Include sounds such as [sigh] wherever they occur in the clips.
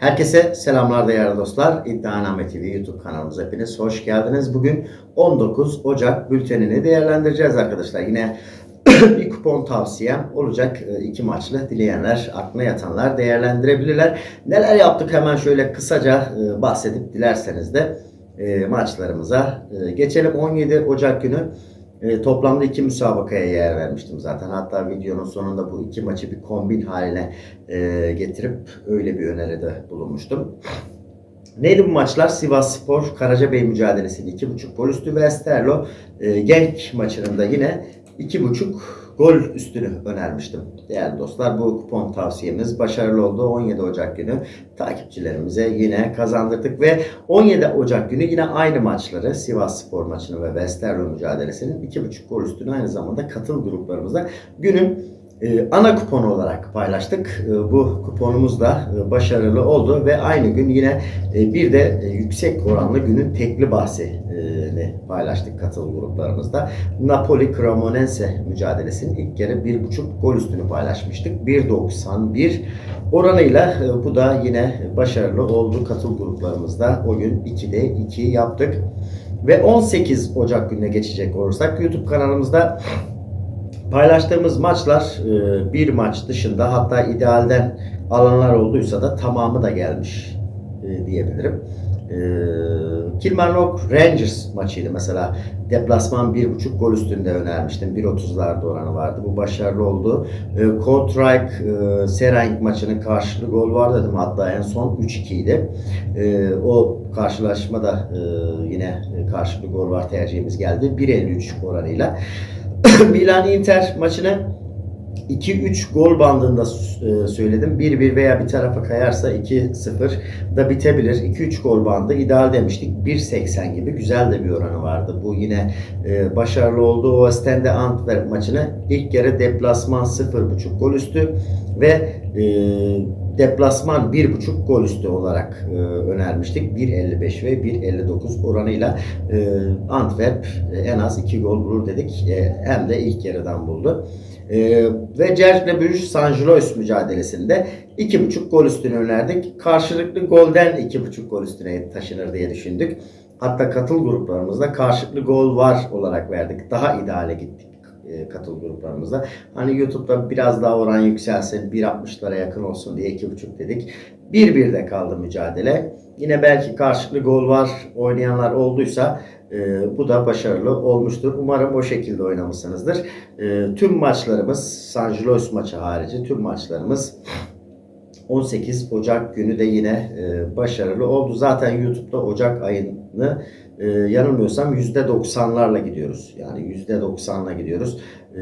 Herkese selamlar değerli dostlar. İddianame TV YouTube kanalımıza hepiniz hoş geldiniz. Bugün 19 Ocak bültenini değerlendireceğiz arkadaşlar. Yine [clears throat] bir kupon tavsiyem olacak. E, iki maçlı dileyenler, aklına yatanlar değerlendirebilirler. Neler yaptık hemen şöyle kısaca e, bahsedip dilerseniz de e, maçlarımıza e, geçelim. 17 Ocak günü e, toplamda iki müsabakaya yer vermiştim zaten. Hatta videonun sonunda bu iki maçı bir kombin haline e, getirip öyle bir öneride bulunmuştum. Neydi bu maçlar? Sivas Spor, Karacabey mücadelesini 2.5 gol üstü ve Esterlo e, Genk maçının da yine 2.5 gol üstünü önermiştim. Değerli dostlar bu kupon tavsiyemiz başarılı oldu. 17 Ocak günü takipçilerimize yine kazandırdık ve 17 Ocak günü yine aynı maçları Sivas Spor maçını ve Westerlo mücadelesinin 2.5 gol üstünü aynı zamanda katıl gruplarımızda günün ana kuponu olarak paylaştık. E, bu kuponumuz da e, başarılı oldu ve aynı gün yine e, bir de e, yüksek oranlı günün tekli bahsini paylaştık katıl gruplarımızda. Napoli Cremonense mücadelesinin ilk kere 1.5 gol üstünü paylaşmıştık. 1.91 oranıyla bu da yine başarılı oldu katıl gruplarımızda. O gün 2'de 2 yaptık. Ve 18 Ocak gününe geçecek olursak YouTube kanalımızda paylaştığımız maçlar e, bir maç dışında hatta idealden alanlar olduysa da tamamı da gelmiş e, diyebilirim. E, Kilmarnock Rangers maçıydı mesela. Deplasman 1.5 gol üstünde önermiştim. 1.30'larda oranı vardı. Bu başarılı oldu. Kortrijk e, Serang maçının karşılığı gol var dedim. Hatta en son 3-2 idi. O karşılaşmada yine karşılığı gol var tercihimiz geldi. 1.53 oranıyla. Milan Inter maçını 2-3 gol bandında e, söyledim. 1-1 veya bir tarafa kayarsa 2-0 da bitebilir. 2-3 gol bandı ideal demiştik. 1.80 gibi güzel de bir oranı vardı. Bu yine e, başarılı oldu. O Ostende Antwerp maçını ilk kere deplasman 0.5 gol üstü ve e, deplasman 1.5 gol üstü olarak e, önermiştik. 1.55 ve 1.59 oranıyla e, Antwerp e, en az 2 gol bulur dedik. E, hem de ilk yarıdan buldu. E, ve Cercle Bruges San Gilois mücadelesinde 2.5 gol üstünü önerdik. Karşılıklı golden 2.5 gol üstüne taşınır diye düşündük. Hatta katıl gruplarımızda karşılıklı gol var olarak verdik. Daha ideale gittik e, katıl gruplarımızda. Hani YouTube'da biraz daha oran yükselsin 1.60'lara yakın olsun diye 2.5 dedik. 1-1'de kaldı mücadele. Yine belki karşılıklı gol var oynayanlar olduysa e, bu da başarılı olmuştur. Umarım o şekilde oynamışsınızdır. E, tüm maçlarımız San Gilos maçı harici tüm maçlarımız 18 Ocak günü de yine e, başarılı oldu. Zaten YouTube'da Ocak ayını e, yanılmıyorsam %90'larla gidiyoruz. Yani %90'la gidiyoruz. E,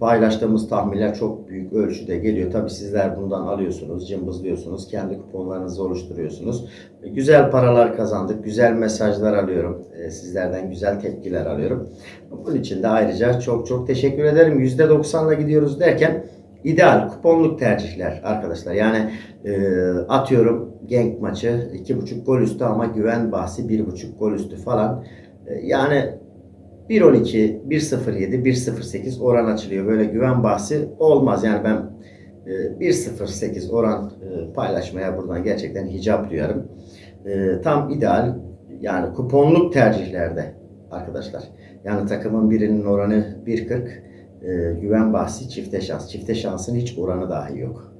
paylaştığımız tahminler çok büyük ölçüde geliyor. Tabi sizler bundan alıyorsunuz, cımbızlıyorsunuz, kendi kuponlarınızı oluşturuyorsunuz. E, güzel paralar kazandık, güzel mesajlar alıyorum. E, sizlerden güzel tepkiler alıyorum. Bunun için de ayrıca çok çok teşekkür ederim. %90'la gidiyoruz derken İdeal kuponluk tercihler arkadaşlar. Yani e, atıyorum Genk maçı 2.5 gol üstü ama güven bahsi 1.5 gol üstü falan. E, yani 1.12, 1.07, 1.08 oran açılıyor. Böyle güven bahsi olmaz. Yani ben e, 1.08 oran e, paylaşmaya buradan gerçekten hicap duyarım. E, tam ideal yani kuponluk tercihlerde arkadaşlar. Yani takımın birinin oranı 1.40 e, güven bahsi çifte şans. Çifte şansın hiç oranı dahi yok.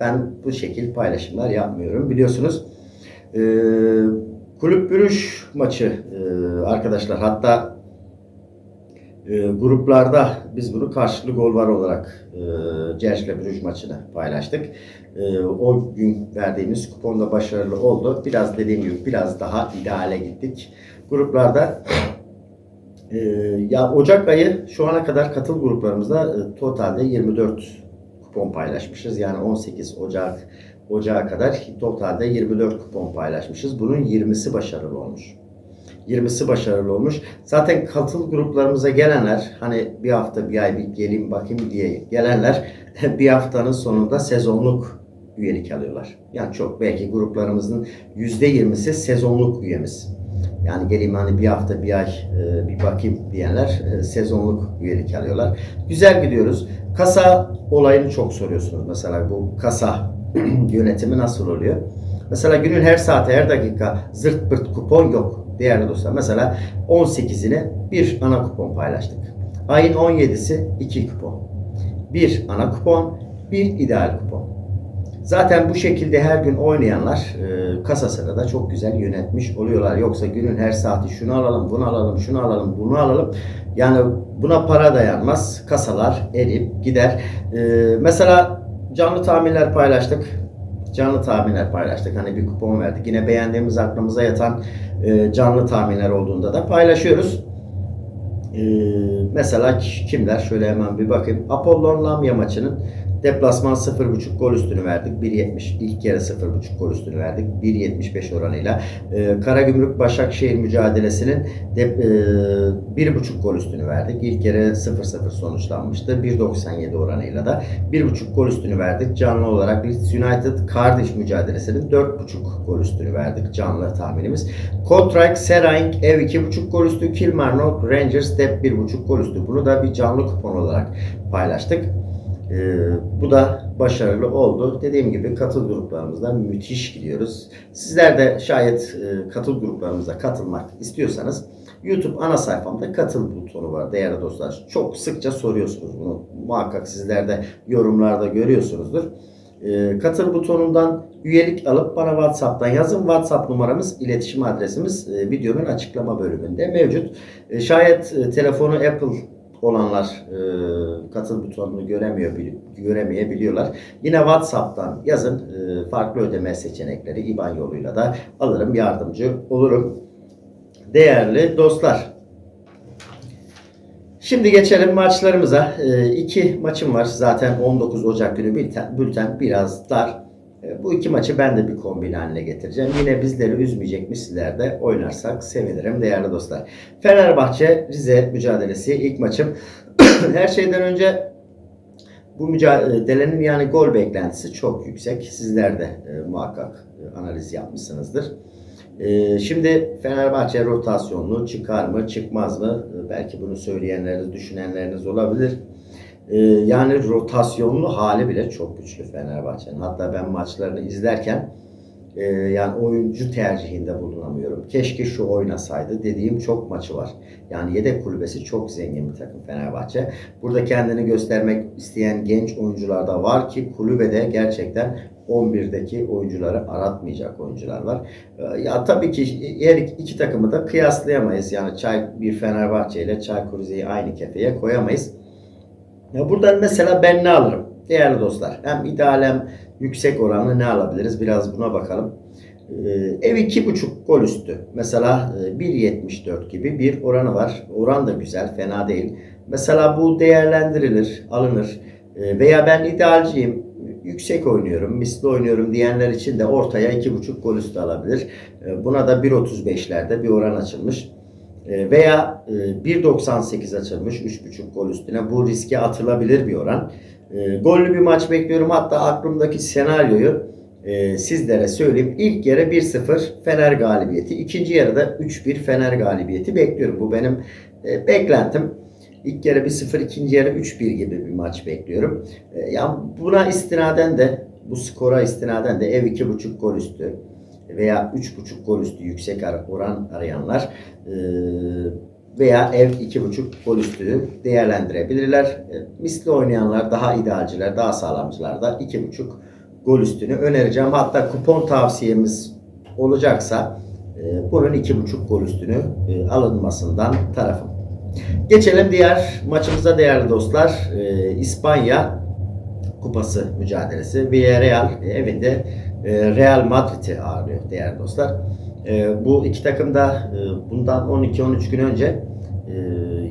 Ben bu şekil paylaşımlar yapmıyorum. Biliyorsunuz e, kulüp bürüş maçı e, arkadaşlar hatta e, gruplarda biz bunu karşılıklı gol var olarak e, Cerçle Brüj maçını paylaştık. E, o gün verdiğimiz kuponda başarılı oldu. Biraz dediğim gibi biraz daha ideale gittik. Gruplarda ee, ya Ocak ayı şu ana kadar katıl gruplarımızda e, totalde 24 kupon paylaşmışız. Yani 18 Ocak Ocağa kadar totalde 24 kupon paylaşmışız. Bunun 20'si başarılı olmuş. 20'si başarılı olmuş. Zaten katıl gruplarımıza gelenler hani bir hafta bir ay bir geleyim bakayım diye gelenler [laughs] bir haftanın sonunda sezonluk üyelik alıyorlar. Yani çok belki gruplarımızın %20'si sezonluk üyemiz. Yani geleyim hani bir hafta bir ay e, bir bakayım diyenler e, sezonluk üyelik alıyorlar. Güzel gidiyoruz. Kasa olayını çok soruyorsunuz. Mesela bu kasa [clears throat] yönetimi nasıl oluyor? Mesela günün her saati her dakika zırt pırt kupon yok değerli dostlar. Mesela 18'ine bir ana kupon paylaştık. Ayın 17'si 2 kupon. Bir ana kupon, bir ideal kupon. Zaten bu şekilde her gün oynayanlar e, kasasını da çok güzel yönetmiş oluyorlar. Yoksa günün her saati şunu alalım, bunu alalım, şunu alalım, bunu alalım. Yani buna para dayanmaz. Kasalar erip gider. E, mesela canlı tahminler paylaştık. Canlı tahminler paylaştık. Hani bir kupon verdik. Yine beğendiğimiz aklımıza yatan e, canlı tahminler olduğunda da paylaşıyoruz. Ee, mesela kimler? Şöyle hemen bir bakayım. Apollon Lamya maçının deplasman 0.5 gol üstünü verdik. 1.70 ilk yarı 0.5 gol üstünü verdik. 1.75 oranıyla. Ee, Karagümrük Başakşehir mücadelesinin de, e, 1.5 gol üstünü verdik. İlk yarı 0-0 sonuçlanmıştı. 1.97 oranıyla da 1.5 gol üstünü verdik. Canlı olarak Leeds United Cardiff mücadelesinin 4.5 gol üstünü verdik. Canlı tahminimiz. Kortrijk Seraing ev 2.5 gol üstü. Kilmarnock Rangers dep 1.5 gol üstü. Bunu da bir canlı kupon olarak paylaştık. Ee, bu da başarılı oldu. Dediğim gibi katıl gruplarımızda müthiş gidiyoruz. Sizler de şayet e, katıl gruplarımıza katılmak istiyorsanız YouTube ana sayfamda katıl butonu var değerli dostlar. Çok sıkça soruyorsunuz bunu. Muhakkak sizler de yorumlarda görüyorsunuzdur. Ee, katıl butonundan üyelik alıp bana WhatsApp'tan yazın. WhatsApp numaramız, iletişim adresimiz e, videonun açıklama bölümünde mevcut. E, şayet e, telefonu Apple olanlar e, katıl butonunu göremiyor göremeyebiliyorlar. Yine WhatsApp'tan yazın e, farklı ödeme seçenekleri IBAN yoluyla da alırım yardımcı olurum. Değerli dostlar. Şimdi geçelim maçlarımıza. E, iki maçım var zaten 19 Ocak günü bülten, bülten biraz dar. E, bu iki maçı ben de bir kombin haline getireceğim. Yine bizleri üzmeyecek mi sizler de oynarsak sevinirim değerli dostlar. Fenerbahçe Rize mücadelesi ilk maçım. [clears throat] Her şeyden önce bu mücadelenin yani gol beklentisi çok yüksek. Sizler de e, muhakkak e, analiz yapmışsınızdır. E, şimdi Fenerbahçe rotasyonlu çıkar mı çıkmaz mı? E, belki bunu söyleyenleriniz, düşünenleriniz olabilir. Ee, yani rotasyonlu hali bile çok güçlü Fenerbahçe'nin. Hatta ben maçlarını izlerken e, yani oyuncu tercihinde bulunamıyorum. Keşke şu oynasaydı dediğim çok maçı var. Yani yedek kulübesi çok zengin bir takım Fenerbahçe. Burada kendini göstermek isteyen genç oyuncular da var ki kulübede gerçekten 11'deki oyuncuları aratmayacak oyuncular var. Ee, ya tabii ki her iki takımı da kıyaslayamayız. Yani Çay bir Fenerbahçe ile Çaykur Rize'yi aynı kefeye koyamayız. Ya buradan mesela ben ne alırım? Değerli dostlar hem ideal hem yüksek oranlı ne alabiliriz? Biraz buna bakalım. Ee, ev 2.5 gol üstü. Mesela e, 1.74 gibi bir oranı var. Oran da güzel, fena değil. Mesela bu değerlendirilir, alınır. Ee, veya ben idealciyim, yüksek oynuyorum, misli oynuyorum diyenler için de ortaya 2.5 gol üstü alabilir. Ee, buna da 1.35'lerde bir oran açılmış. E, veya 1.98 e, açılmış 3.5 gol üstüne. Bu riske atılabilir bir oran. E, gollü bir maç bekliyorum. Hatta aklımdaki senaryoyu sizlere söyleyeyim. İlk yarı 1-0 Fener galibiyeti. ikinci yarıda 3-1 Fener galibiyeti bekliyorum. Bu benim beklentim. İlk yarı 1-0, ikinci yarı 3-1 gibi bir maç bekliyorum. Ya buna istinaden de bu skora istinaden de ev 2.5 gol üstü veya 3.5 gol üstü yüksek oran arayanlar veya ev 2.5 gol üstü değerlendirebilirler. E, misli oynayanlar, daha idealciler, daha sağlamcılar da 2.5 gol üstünü önereceğim. Hatta kupon tavsiyemiz olacaksa bunun 2.5 gol üstünü alınmasından tarafım. Geçelim diğer maçımıza değerli dostlar. İspanya Kupası mücadelesi. Villarreal evinde Real Madrid'i ağırlıyor değerli dostlar. E, bu iki takım da e, bundan 12-13 gün önce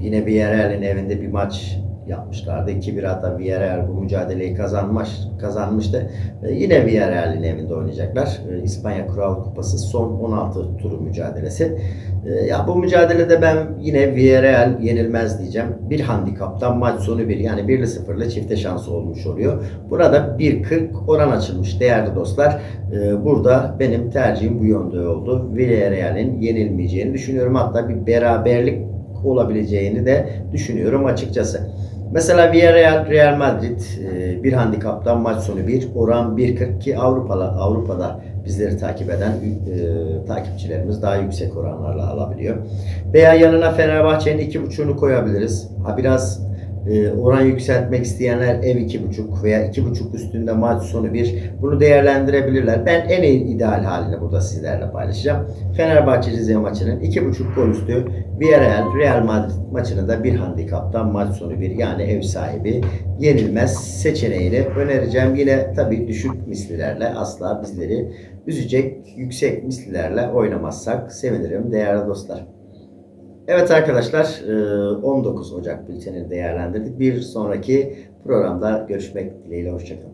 yine Villarreal'in evinde bir maç yapmışlardı. 2-1 hatta Villarreal bu mücadeleyi kazanmış, kazanmıştı. E, yine Villarreal'in evinde oynayacaklar. E, İspanya Kural Kupası son 16 turu mücadelesi. E, ya bu mücadelede ben yine Villarreal yenilmez diyeceğim. Bir handikaptan maç sonu bir yani 1'li 0'lı çifte şansı olmuş oluyor. Burada 1.40 oran açılmış değerli dostlar. E, burada benim tercihim bu yönde oldu. Villarreal'in yenilmeyeceğini düşünüyorum. Hatta bir beraberlik olabileceğini de düşünüyorum açıkçası. Mesela Villarreal, Real Madrid e, bir handikaptan maç sonu 1, oran 1.40 ki Avrupa'da, Avrupa'da bizleri takip eden e, takipçilerimiz daha yüksek oranlarla alabiliyor. Veya yanına Fenerbahçe'nin 2.5'unu koyabiliriz. Ha biraz e, oran yükseltmek isteyenler ev 2.5 veya 2.5 üstünde maç sonu 1 bunu değerlendirebilirler. Ben en iyi ideal halini burada sizlerle paylaşacağım. Fenerbahçe Rize maçının 2.5 gol üstü Villarreal Real Madrid maçını da bir handikaptan maç sonu 1 yani ev sahibi yenilmez seçeneğini önereceğim. Yine tabii düşük mislilerle asla bizleri üzecek yüksek mislilerle oynamazsak sevinirim değerli dostlar. Evet arkadaşlar e, 19 Ocak bültenini değerlendirdik. Bir sonraki programda görüşmek dileğiyle hoşçakalın.